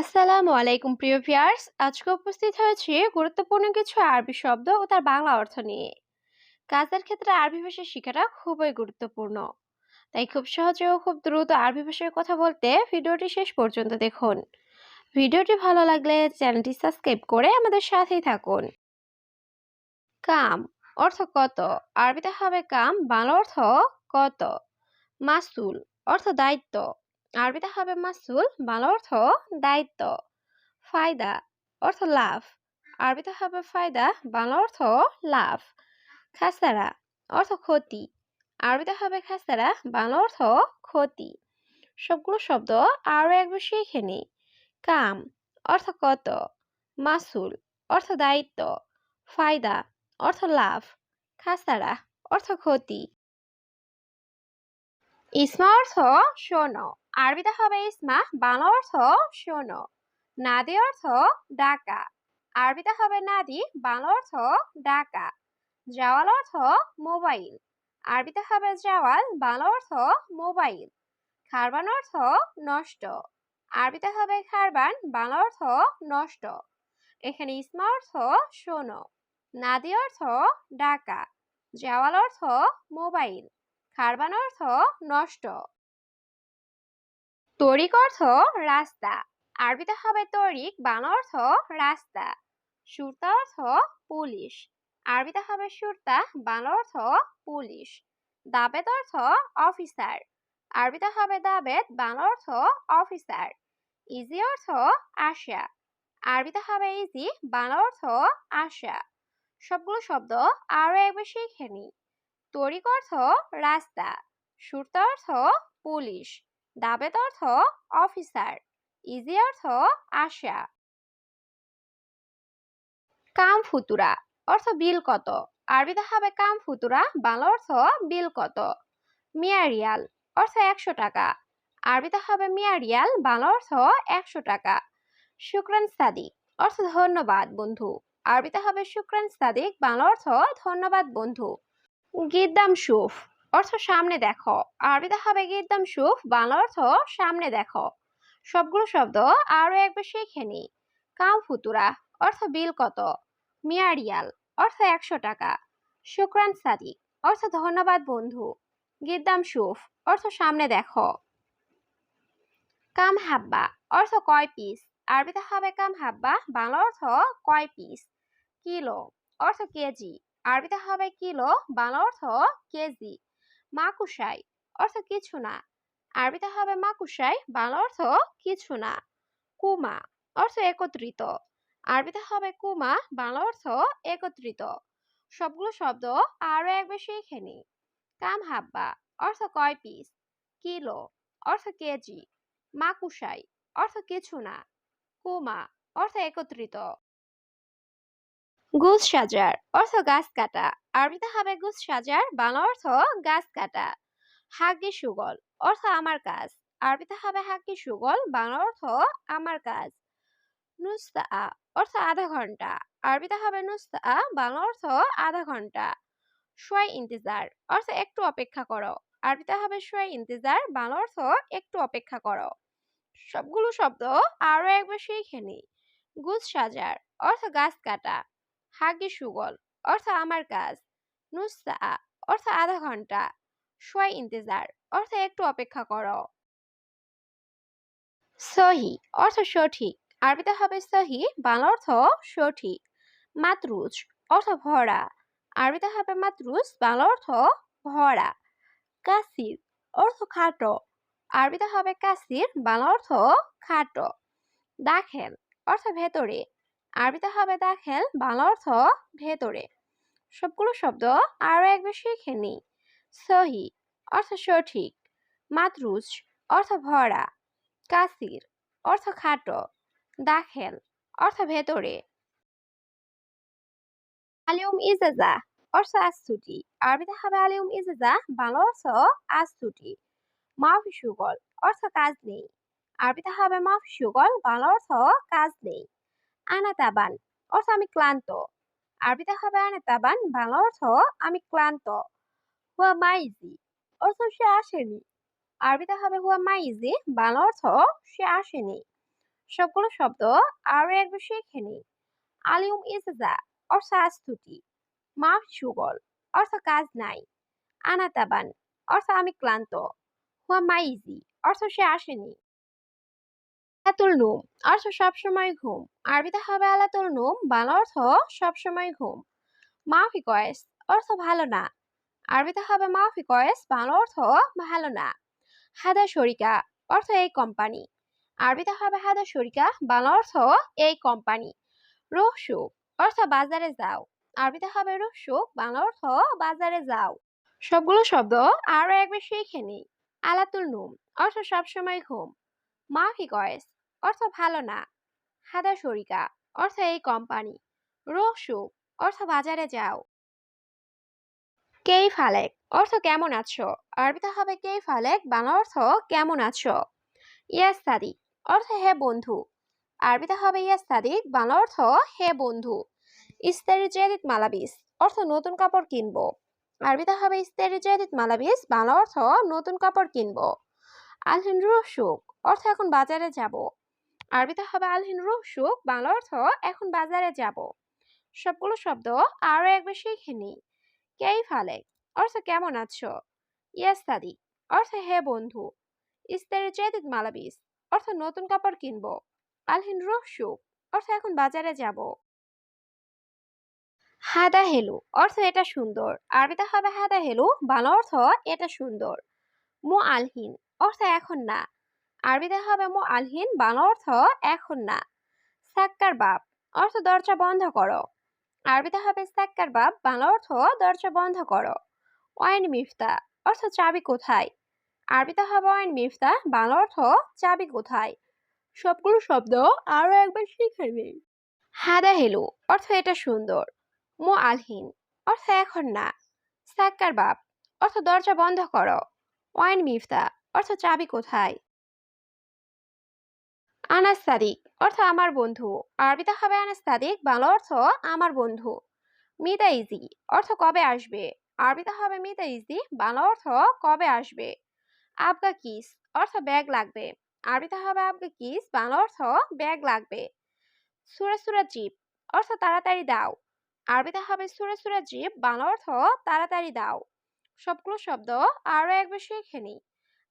আসসালামু আলাইকুম, প্রিয় ভিউয়ার্স। আজকে উপস্থিত হয়েছি গুরুত্বপূর্ণ কিছু আরবি শব্দ ও তার বাংলা অর্থ নিয়ে। কাজের ক্ষেত্রে আরবি ভাষা শেখাটা খুবই গুরুত্বপূর্ণ। তাই খুব সহজে ও খুব দ্রুত আরবি ভাষায় কথা বলতে ভিডিওটি শেষ পর্যন্ত দেখুন। ভিডিওটি ভালো লাগলে চ্যানেলটি সাবস্ক্রাইব করে আমাদের সাথেই থাকুন। কাম অর্থ কত? আরবিতে হবে কাম, বাংলা অর্থ কত? মাসুল অর্থ দায়িত্ব। আরবিতে হবে মাসুল, বাংলা অর্থ দায়িত্ব। ফায়দা অর্থ লাভ। আরবিতে হবে ফায়দা, বাংলা অর্থ লাভ। খাসারা অর্থ ক্ষতি। আরবিতে হবে খাসারা বাংলা অর্থ ক্ষতি। সবগুলো শব্দ আরও একবার শিখে নিই। কাম অর্থ কত। মাসুল অর্থ দায়িত্ব। ফায়দা অর্থ লাভ। খাসারা অর্থ ক্ষতি। ইসমা অর্থ শোনো। আরবিতে হবে ইসমা, বাংলা অর্থ শোনো। নাদি অর্থ ডাকা। আরবিতে হবে নাদি, বাংলা অর্থ ডাকা। জাওয়াল অর্থ মোবাইল। আরবিতে হবে জাওয়াল, বাংলা অর্থ মোবাইল। খারবান অর্থ নষ্ট। আরবিতে হবে খারবান, বাংলা অর্থ নষ্ট। এখানে ইসমা অর্থ শোনো। নাদি অর্থ ডাকা। জাওয়াল অর্থ মোবাইল। খারবান অর্থ নষ্ট। তরিক অর্থ রাস্তা। আরবিতে হবে তরিক বাংলা অর্থ রাস্তা। সুরতা অর্থ পুলিশ। আরবিতে হবে সুরতা বাংলা অর্থ পুলিশ। দাবেদ অর্থ অফিসার। আরবিতে হবে দাবেদ বাংলা অর্থ অফিসার। ইজি অর্থ আশা। আরবিতে হবে ইজি বাংলা অর্থ আশা। সবগুলো শব্দ আরও একবার শিখে নিই। তরিক অর্থ রাস্তা। সুরতা অর্থ পুলিশ। দাবেদ অর্থ অফিসার। ইজি অর্থ আশা। কাম ফুতুরা অর্থ বিল কত? আরবিতে হবে কাম ফুতুরা, বাংলা অর্থ বিল কত? মিয়া রিয়াল অর্থ একশো টাকা। আরবিতে হবে মিয়া রিয়াল বাংলা অর্থ একশো টাকা। শুক্রান সাদিক অর্থ ধন্যবাদ, বন্ধু। আরবিতে হবে শুক্রান সাদিক বাংলা অর্থ ধন্যবাদ, বন্ধু। গিদ্দাম সুফ, অর্থ সামনে দেখো। আরবিতে হবে গিদ্দাম সুফ, বাংলা অর্থ সামনে দেখো। সবগুলো শব্দ আরও একবার শিখে নি কাম ফুতুরা, অর্থ বিল কত? মিয়ারিয়াল অর্থ একশো টাকা। শুক্রান সাদিক, অর্থ ধন্যবাদ বন্ধু। গিদ্দাম সুফ, অর্থ সামনে দেখো। কাম হাব্বা, অর্থ কয় পিস? আরবিতে হবে কাম হাব্বা, বাংলা অর্থ কয় পিস? কিলো, অর্থ কেজি। আরবিতে হবে কিলো বাংলা অর্থ কেজি। মাকুশাই অর্থ কিছু না। আরবিতে হবে মাকুশাই বাংলা অর্থ কিছু না। কুমা অর্থ একত্রিত। আরবিতে হবে কুমা, বাংলা অর্থ একত্রিত। সবগুলো শব্দ আরও একবার শিখে নি। কাম হাব্বা অর্থ কয় পিস? কিলো অর্থ কেজি। মাকুশাই অর্থ কিছু না। কুমা অর্থ একত্রিত। গুছ সাজার, অর্থ গাছ কাটা। আরবিতে হবে গুছ সাজার, বাংলা অর্থ গাছ কাটা। হাগ্গি সুগল, অর্থ আমার কাজ। আরবিতে হবে হাগ্গি সুগল, বাংলা অর্থ আমার কাজ। নুস্তা, অর্থ আধা ঘণ্টা। আরবিতে হবে নুস্তা, বাংলা অর্থ আধা ঘণ্টা। সোয়াই ইন্তজার, অর্থ একটু অপেক্ষা করো। আরবিতে হবে সোয়াই ইন্তজার, বাংলা অর্থ একটু অপেক্ষা করো। সবগুলো শব্দ আরও একবার শিখে নি। গুছ সাজার, অর্থ গাছ কাটা। হাগি সুগল। অর্থ আমার কাজ। নুসা অর্থ আধা ঘণ্টা। সোয়াই ইন্তজার। অর্থ একটু অপেক্ষা করো। সহি, অর্থ সঠিক। আরবিতে হবে সহি, বাংলা অর্থ সঠিক। মাতরুজ, অর্থ ভরা। আরবিতে হবে মাতরুজ, বাংলা অর্থ ভরা। কাসির, অর্থ খাটো। আরবিতে হবে কাসির, বাংলা অর্থ খাটো। দাখেল, অর্থ ভেতরে। আরবিতে হবে দাখেল বাংলা অর্থ ভেতরে। সবগুলো শব্দ আরও একবার শিখে নি। সহি, অর্থ সঠিক। মাতরুজ অর্থ ভরা। কাসির, অর্থ খাটো। দাখেল, অর্থ ভেতরে। আলিউম ইজাজা, অর্থ আস্তুটি। আরবিতে হবে আলিউম ইজাজা, বাংলা অর্থ আস্তুটি। মাফি সুগল, অর্থ কাজ নেই। আরবিতে হবে মাফি সুগল, বাংলা অর্থ কাজ নেই। আনাতাবান অর্থ আমি ক্লান্ত। আরবিতে হবে আনাতাবান বাংলা অর্থ আমি ক্লান্ত। হুয়া মাইজি, অর্থ সে আসেনি। আরবিতে হবে হুয়া মাইজি, বাংলা অর্থ সে আসেনি। সবগুলো শব্দ আরও এক বিষয়ে খেনি আলিউম ইজা অর্থ ছুটি মাফ সুগল অর্থ কাজ নাই। আনাতাবান অর্থ আমি ক্লান্ত। হুয়া মাইজি, অর্থ সে আসেনি। আলাতুল নুম অর্থ সবসময় ঘুম। আরবিতে হবে আলাতুল নুম বাংলা অর্থ সবসময় ঘুম। মাফি কয়েস অর্থ ভালো না। আরবিতে হবে মাফি কয়েস বাংলা অর্থ ভালো না। হাদা শরিকা, অর্থ এই কোম্পানি। আরবিতে হবে হাদা শরিকা, বাংলা অর্থ এই কোম্পানি। রুহসু অর্থ বাজারে যাও। আরবিতে হবে রুহসু বাংলা অর্থ বাজারে যাও। সবগুলো শব্দ আরও একবার শিখে নিই। আলাতুল নুম অর্থ সবসময় ঘুম। মাফি কয়েস অর্থ ভালো না। হাদা শরিকা, অর্থ এই কোম্পানি। রোহসু অর্থ বাজারে যাও। কেই ফালেক, অর্থ কেমন আছো? আরবিতে হবে কেই ফালেক, বাংলা অর্থ কেমন আছো? ইয়াস সাদিক, অর্থ হে বন্ধু। আরবিতে হবে ইয়াস সাদিক, বাংলা অর্থ হে বন্ধু। ইস্তারি জেদিত মালাবিস, অর্থ নতুন কাপড় কিনবো। আরবিতে হবে ইস্তারি জেদিত মালাবিস, বাংলা অর্থ নতুন কাপড় কিনবো। আলহিন সুখ, অর্থ এখন বাজারে যাব। আরবিতে হবে আলহিন সুখ বাংলা অর্থ এখন বাজারে যাব। সবগুলো শব্দ আরও একবার শিখে কেই ফালেক অর্থ কেমন আছো? ইয়াস সাদি অর্থ হে বন্ধু। ইস্তারি জেদিত মালাবিস, অর্থ নতুন কাপড় কিনবো। আলহিন সুখ অর্থ এখন বাজারে যাব। হাদা হেলু, অর্থ এটা সুন্দর। আরবিতে হবে হাদা হেলু, বাংলা অর্থ এটা সুন্দর। মু আলহিন, অর্থ এখন না। আরবিতে হবে মু আলহিন, বাংলা অর্থ এখন না। সাক্কার বাপ, অর্থ দরজা বন্ধ করো। আরবিতে হবে সাক্কার বাপ, বাংলা অর্থ দরজা বন্ধ করো। ওয়াইন মিফতা, অর্থ চাবি কোথায়? আরবিতে হবে ওয়াইন মিফতা, বাংলা অর্থ চাবি কোথায়? সবগুলো শব্দ আরও একবার শিখে নিই। হাদা হেলু, অর্থ এটা সুন্দর। মো আলহিন, অর্থ এখন না। সাক্কার বাপ, অর্থ দরজা বন্ধ করো। ওয়াইন মিফতা, অর্থ চাবি কোথায়? আনাস সাদিক অর্থ আমার বন্ধু। আরবিতে হবে আনাস সাদিক বাংলা অর্থ আমার বন্ধু। মিতা ইজি অর্থ কবে আসবে? আরবিতে হবে মিতা ইজি বাংলা অর্থ কবে আসবে? আবগা কিস, অর্থ ব্যাগ লাগবে। আরবিতে হবে আবগা কিস, বাংলা অর্থ ব্যাগ লাগবে। সুরা সুরা জিপ, অর্থ তাড়াতাড়ি দাও। আরবিতে হবে সুরা সুরা জিপ, বাংলা অর্থ তাড়াতাড়ি দাও। সবগুলো শব্দ আরও একবার শিখে নিই।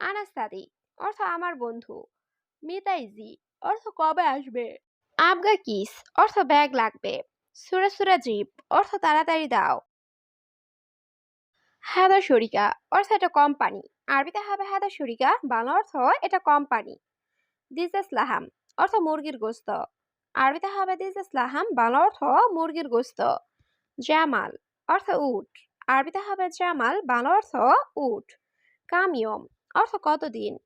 আনাস্তাদি, অর্থ আমার বন্ধু। মিতাইজি, অর্থ কবে আসবে? আবগা কিস, অর্থ ব্যাগ লাগবে। সুরা সুরা জিপ অর্থ তাড়াতাড়ি দাও। হাদা শরিকা, অর্থ এটা কোম্পানি। আরবিতে হবে হাদা শরিকা, বাংলা অর্থ এটা কোম্পানি। দিজাস লাহাম, অর্থ মুরগির গোস্ত। আরবিতে হবে দিজাস লাহাম, বাংলা অর্থ মুরগির গোস্ত। জামাল, অর্থ উট। আরবিতে হবে জামাল, বাংলা অর্থ উট। কামিয়ম, অর্থ কতদিন?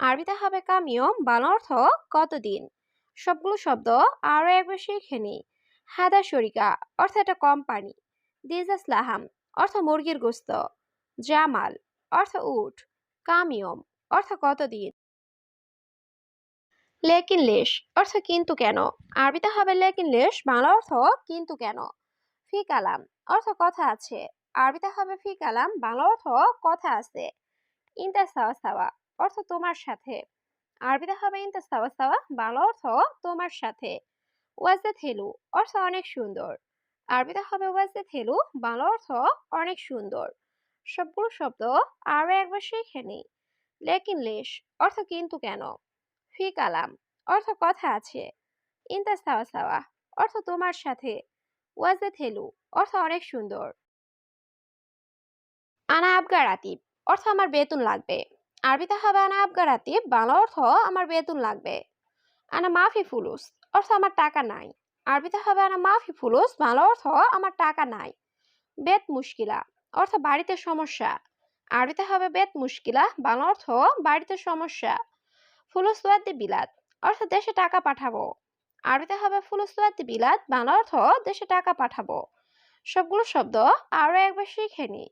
আরবিতে হবে কামিয়ম বান অর্থ কতদিন? সবগুলো শব্দ আরও একবার শিখে নিই। হাদা শরিকা, অর্থ একটা কোম্পানি। দিজাস লাহাম অর্থ মুরগির গোস্ত। জামাল, অর্থ উট। কামিয়ম অর্থ কতদিন? লেকিন লেশ, অর্থ কিন্তু কেন? আরবিতে হবে লেকিন লেশ, বাংলা অর্থ কিন্তু কেন? ফি কালাম, অর্থ কথা আছে। আরবিতে হবে ফি কালাম, বাংলা অর্থ কথা আছে। ইন্তা সাওয়া সাওয়া। অর্থ তোমার সাথে। আরবিতে হবে ইন্তা সাওয়া সাওয়া বাংলা অর্থ তোমার সাথে। ওয়াজে থেলু অর্থ অনেক সুন্দর। আরবিতে হবে ওয়াজে থেলু বাংলা অর্থ অনেক সুন্দর। সবগুলো শব্দ আরও একবার শিখে নিই। লেকিন লেশ অর্থ কিন্তু কেন? ফি কালাম, অর্থ কথা আছে। ইন্তা সাওয়া সাওয়া অর্থ তোমার সাথে। ওয়াজে থেলু অর্থ অনেক সুন্দর। আনা আবগার রাতিব অর্থ আমার বেতন লাগবে। আরবিতে হবে আনা আবগা রাতিব বাংলা অর্থ আমার বেতন লাগবে। আনা মাফি ফুলুস, অর্থ আমার টাকা নাই। আরবিতে হবে আনা মাফি ফুলুস, বাংলা অর্থ আমার টাকা নাই। বেত মুশকিলা, অর্থ বাড়িতে সমস্যা। আরবিতে হবে বেত মুশকিলা, বাংলা অর্থ বাড়িতে সমস্যা। ফুলুস ওয়াদ্দি বিলাদ অর্থ দেশে টাকা পাঠাবো। আরবিতে হবে ফুলুস ওয়াদ্দি বিলাদ বাংলা অর্থ দেশে টাকা পাঠাবো। সবগুলো শব্দ আরও একবার শিখে নি।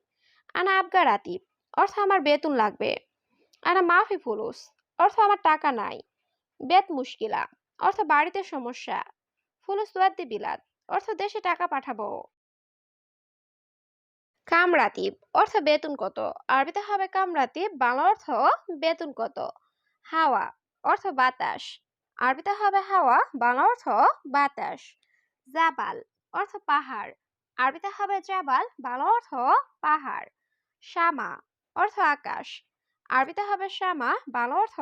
আনা আবগা রাতিব অর্থ আমার বেতন লাগবে। আনা মাফি ফুলুস অর্থ আমার টাকা নাই, বেত মুশকিলা, অর্থ বাড়িতে সমস্যা ফুলুস ওয়াদ্দি বিলাদ অর্থ দেশে টাকা পাঠাবো। কামরাতিব অর্থ বেতন কত, আরবিতে হবে কামরাতিব বাংলা অর্থ বেতন কত, হাওয়া, অর্থ বাতাস, আরবিতে হবে হাওয়া, বাংলা অর্থ বাতাস, জাবাল, অর্থ পাহাড়, আরবিতে হবে জাবাল, বাংলা অর্থ পাহাড়, শামা, অর্থ আকাশ আরবিতে হবে শ্যামা, বাংলা অর্থ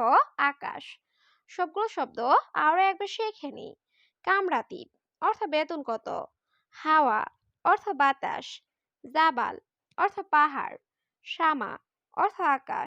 আকাশ। সবগুলো শব্দ আরও একবার শিখে নিই। কামরাতি অর্থ বেতন কত? হাওয়া, অর্থ বাতাস। জাবাল, অর্থ পাহাড়। শ্যামা, অর্থ আকাশ।